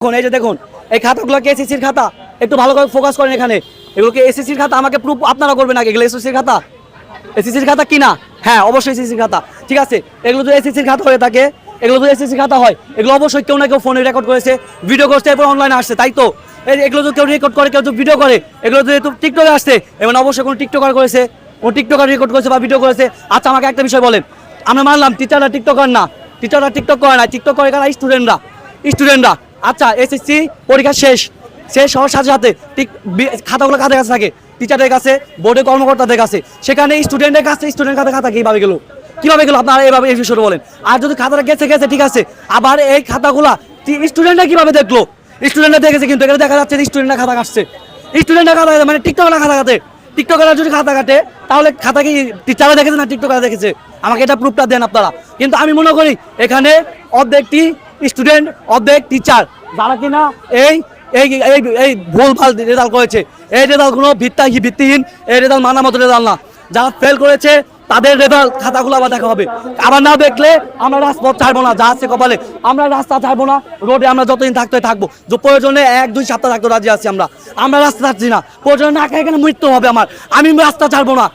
দেখুন, এই যে দেখুন, এই খাতাগুলোকে এসএসসির খাতা? একটু ভালো করে ফোকাস করেন এখানে। এগুলোকে এসএসসির খাতা? আমাকে প্রুফ আপনারা করবেন আগে, এগুলো এসএসসির খাতা? এসএসসির খাতা কিনা? হ্যাঁ অবশ্যই এসএসসির খাতা। ঠিক আছে, এগুলো যদি এসএসসির খাতা হয়ে থাকে, এগুলো যদি এসএসসির খাতা হয়, এগুলো অবশ্যই কেউ না কেউ ফোনে রেকর্ড করেছে ভিডিও করছে, এরপর অনলাইনে আসছে, তাই তো? এগুলো যদি কেউ রেকর্ড করে, কেউ যদি ভিডিও করে, এগুলো যদি টিকটকে আসছে এবং অবশ্যই কোনো টিকটকার করেছে, কোনো টিকটকার রেকর্ড করেছে বা ভিডিও করেছে আচ্ছা আমাকে একটা বিষয় বলেন। আমরা মানলাম টিচাররা টিকটকার না। টিচাররা টিকটক করে না টিকটক করে কারা? স্টুডেন্টরা স্টুডেন্টরা আচ্ছা এসএসসি পরীক্ষা শেষ। শেষ হওয়ার সাথে সাথে ঠিক খাতাগুলো কাদের কাছে থাকে? টিচারের কাছে বোর্ডের কর্মকর্তাদের কাছে। সেখানে স্টুডেন্টের কাছে স্টুডেন্ট খাতা খাতা কীভাবে গেলো? কীভাবে গেল? আপনারা এইভাবে এই বিষয়টা বলেন। আর যদি খাতাটা গেছে গেছে ঠিক আছে। আবার এই খাতাগুলা স্টুডেন্টরা কীভাবে দেখল? স্টুডেন্টরা দেখেছে কিন্তু এখানে দেখা যাচ্ছে স্টুডেন্টরা খাতা কাটছে। স্টুডেন্টরা খাতা কাটে, মানে টিকটকরা খাতা কাটে। টিকটকাররা যদি খাতা কাটে তাহলে খাতা কি টিচাররা দেখেছে না টিকটকাররা দেখেছে? আমাকে এটা প্রুফটা দেন আপনারা। কিন্তু আমি মনে করি এখানে অর্ধেকটি স্টুডেন্ট, অর্ধেক টিচার যারা কিনা এই এই এই এই ভুল ভালো রেজাল্ট করেছে। এই রেজাল্ট কোনো ভিত্তা ভিত্তিহীন, এই রেজাল্ট মানা মতো রেজাল্ট না। যারা ফেল করেছে, তাদের রেজাল্ট খাতাগুলো আবার দেখা হবে। আবার না দেখলে আমরা রাজপথ ছাড়বো না, যা আছে কপালে। আমরা রাস্তা ছাড়বো না, রোডে আমরা যতদিন থাকতে থাকব। যে প্রয়োজনে এক, দুই সপ্তাহ থাকতে রাজি আছি আমরা। আমরা রাস্তা ছাড়ছি না। প্রয়োজনে না এখানে মৃত্যু হবে আমার। আমি রাস্তা ছাড়বো না।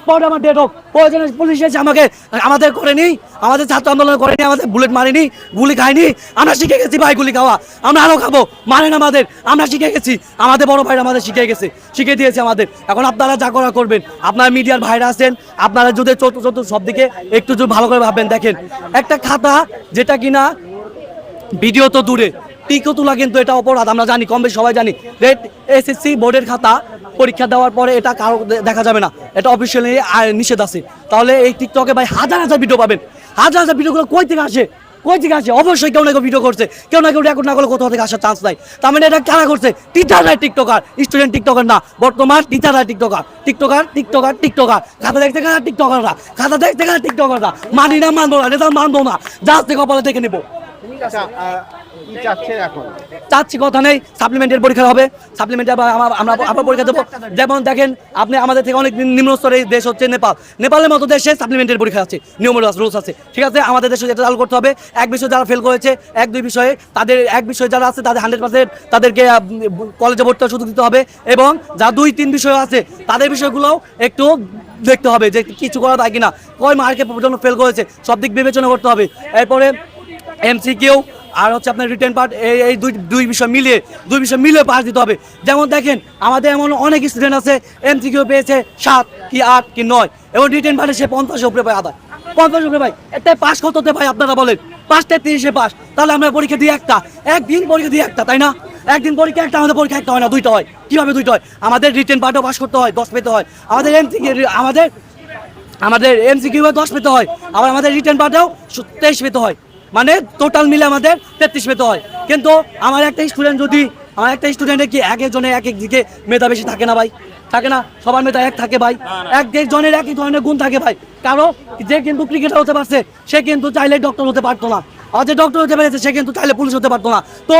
স্পট আমার ডেট হোক প্রয়োজনে পুলিশ এসে আমাকে, আমাদের করেনি, আমাদের ছাত্র আন্দোলন করেনি, আমাদের বুলেট মারেনি, গুলি খাইনি আমরা শিখে গেছি ভাই গুলি খাওয়া। আমরা আরও খাব। মারেন আমাদের। আমরা শিখে গেছি। আমাদের বড় ভাইরা আমাদের শিখে গেছে। শিখে দিয়েছে আমাদের। এখন আপনারা যা করা করবেন, আপনারা মিডিয়ার ভাইরা আছেন, আপনারা যদি চতুর্থ চতুর্থ সব দিকে একটু ভালো করে ভাববেন দেখেন। একটা খাতা যেটা কিনা, ভিডিও তো দূরে। টিকো তোলা কিন্তু এটা অপরাধ, আমরা জানি, কম সবাই জানি। রেট এসএসসি বোর্ডের খাতা পরীক্ষা দেওয়ার পরে এটা কারও দেখা যাবে না। এটা অফিসিয়ালি নিষেধ আছে। তাহলে এই টিকটকে ভাই হাজার হাজার ভিডিও পাবেন। হাজার হাজার ভিডিওগুলো কই থেকে আসে? কই থেকে আসে? অবশ্যই কেউ না কেউ ভিডিও করছে। কেউ না কেউ রেকর্ড না করলে কোথাও থেকে আসার চান্স নাই। তার মানে এটা কারা করছে? টিচার টিচাররা টিকটকার স্টুডেন্ট টিকটকার না। বর্তমান টিচার টিচাররা টিকটকার টিকটকার টিকটকার টিকটকার খাতা দেখতে গেলে টিকটকাররা খাতা দেখতে গেলে টিকটকাররা মানি না, মানবো না, রেজাল্ট মানবো না। যা থেকে কপালে দেখে নেব চাচ্ছি কথা নেই সাপ্লিমেন্টের পরীক্ষা হবে। সাপ্লিমেন্টে আবার আমরা আবার পরীক্ষা দেবো। যেমন দেখেন আপনি আমাদের থেকে অনেক নিম্ন স্তরের দেশ হচ্ছে নেপাল। নেপালের মতো দেশে সাপ্লিমেন্টের পরীক্ষা আছে নিয়ম রুলস আছে। ঠিক আছে? আমাদের দেশে যেটা চালু করতে হবে এক বিষয় যারা ফেল করেছে এক দুই বিষয়ে তাদের এক বিষয় যারা আছে তাদের হান্ড্রেড পার্সেন্ট তাদেরকে কলেজে ভর্তি সুযোগ দিতে হবে এবং যা দুই তিন বিষয় আছে তাদের বিষয়গুলোও একটু দেখতে হবে যে কিছু করা যায় কিনা। কয় মার্কে পর্যন্ত ফেল করেছে সব দিক বিবেচনা করতে হবে। এরপরে এমসিকিউ আর হচ্ছে আপনার রিটার্ন পার্ট এই এই দুই দুই বিষয় মিলিয়ে, দুই বিষয় মিলিয়ে পাস দিতে হবে। যেমন দেখেন, আমাদের এমন অনেক স্টুডেন্ট আছে এম এমসিকিউ পেয়েছে সাত, কি আট, কি নয়, এবং রিটার্ন পার্টে সে পঞ্চাশ উপরে পায় আদায়। পঞ্চাশ উপরে পাই এটাই পাস কততে ভাই আপনারা বলেন? পাঁচটা তিরিশে পাস তাহলে আমরা পরীক্ষা দিই একটা। একদিন পরীক্ষা দিই একটা, তাই না? একদিন পরীক্ষা একটা, আমাদের পরীক্ষা একটা হয় না, দুইটা হয়। কীভাবে দুইটা হয়? আমাদের রিটার্ন পার্টও পাস করতে হয়, দশ পেতে হয়। আমাদের এমসিকিউ আমাদের আমাদের এম এমসিকিউ দশ পেতে হয়। আবার আমাদের রিটার্ন পার্টেও তেইশ পেতে হয়। মানে টোটাল মিলে আমাদের তেত্রিশ পেতে হয়। কিন্তু আমার একটা স্টুডেন্ট যদি আমার একটা স্টুডেন্টের কি এক একজনের এক এক দিকে মেধা বেশি থাকে না ভাই? থাকে না? সবার মেধা এক থাকে ভাই। এক একজনের এক এক ধরনের গুণ থাকে ভাই। কারও যে কিন্তু ক্রিকেটার হতে পারছে সে কিন্তু চাইলে ডক্টর হতে পারতো না। আর যে ডক্টর হতে পেরেছে সে কিন্তু চাইলে পুলিশ হতে পারতো না। তো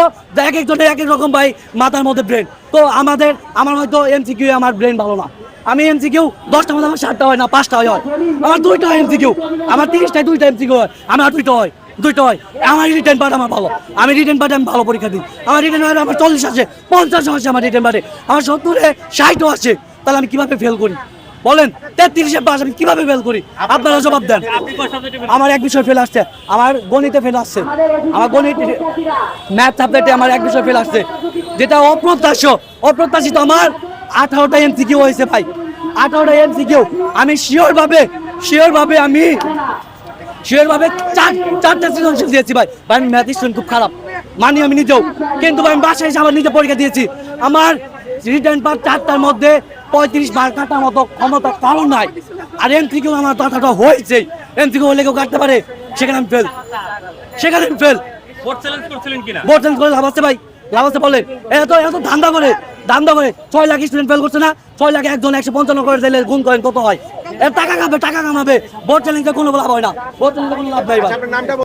এক একজনের এক এক রকম ভাই মাথার মধ্যে ব্রেন তো আমাদের আমার হয়তো এমসিকিউ আমার ব্রেন ভালো না। আমি এমসিকিউ দশটা মধ্যে আমার সাতটা হয় না পাঁচটা হয়। হয় আমার দুইটা এমসিকিউ আমার তিরিশটায় দুইটা এমসিকিউ হয় আমার দুইটা হয়। দুইটা হয়। আমার রিটার্ন পার্ট আমার ভালো। আমি রিটার্ন পার্টে আমি ভালো পরীক্ষা দিই। আমার রিটার্ন পার্টে আমার চল্লিশ আছে, পঞ্চাশ আছে আমার রিটার্ন পার্টে আমার সত্তরে ষাটও আছে। তাহলে আমি কীভাবে ফেল করি? বলেন, তেত্রিশে পাস আমি কীভাবে ফেল করি? আপনারা জবাব দেন। আমার এক বিষয় ফেল আসছে। আমার গণিতে ফেল আসছে। আমার গণিত ম্যাথ সাবজেক্টে আমার এক বিষয় ফেল আসছে। যেটা অপ্রত্যাশিত অপ্রত্যাশিত আমার আঠারোটা এমসিকিউ হয়েছে ভাই। আঠারোটা এমসিকিউ আমি শিওর ভাবে শিওর ভাবে আমি চার চারটা সৃজনশীল দিয়েছি ভাই। ভাই আমি ম্যাথ স্টুডেন্ট খুব খারাপ। মানি আমি নিজেও। কিন্তু ভাই আমি বাসায় এসে আবার নিজে পরীক্ষা দিয়েছি। আমার রিটার্ন পার চারটার মধ্যে পঁয়ত্রিশ মার্ক কাটার মতো ক্ষমতা কারণ নাই। আর এমসিকিউ আমার কথাটা হয়েছে এমসিকিউ হলে কেউ কাটতে পারে। সেখানে আমি ফেল সেখানে আমি ফেল ভোট চ্যালেঞ্জ করছিলেন কিনা? বোর্ড চেঞ্জ করে লাভ আছে ভাই। লাভ আছে বলেন এত এত ধান্দা করে। ধান্দা করে ছয় লাখ স্টুডেন্ট ফেল করছে না, ছয় লাখ একজন একশো পঞ্চান্ন করে দিলে গুণ করেন, কত হয়? টাকা কামাবে টাকা কামাবে বোর্ড চ্যালেঞ্জে কোনো লাভ হয় না। বোর্ড চ্যালেঞ্জে কোনো লাভ নাই নামটা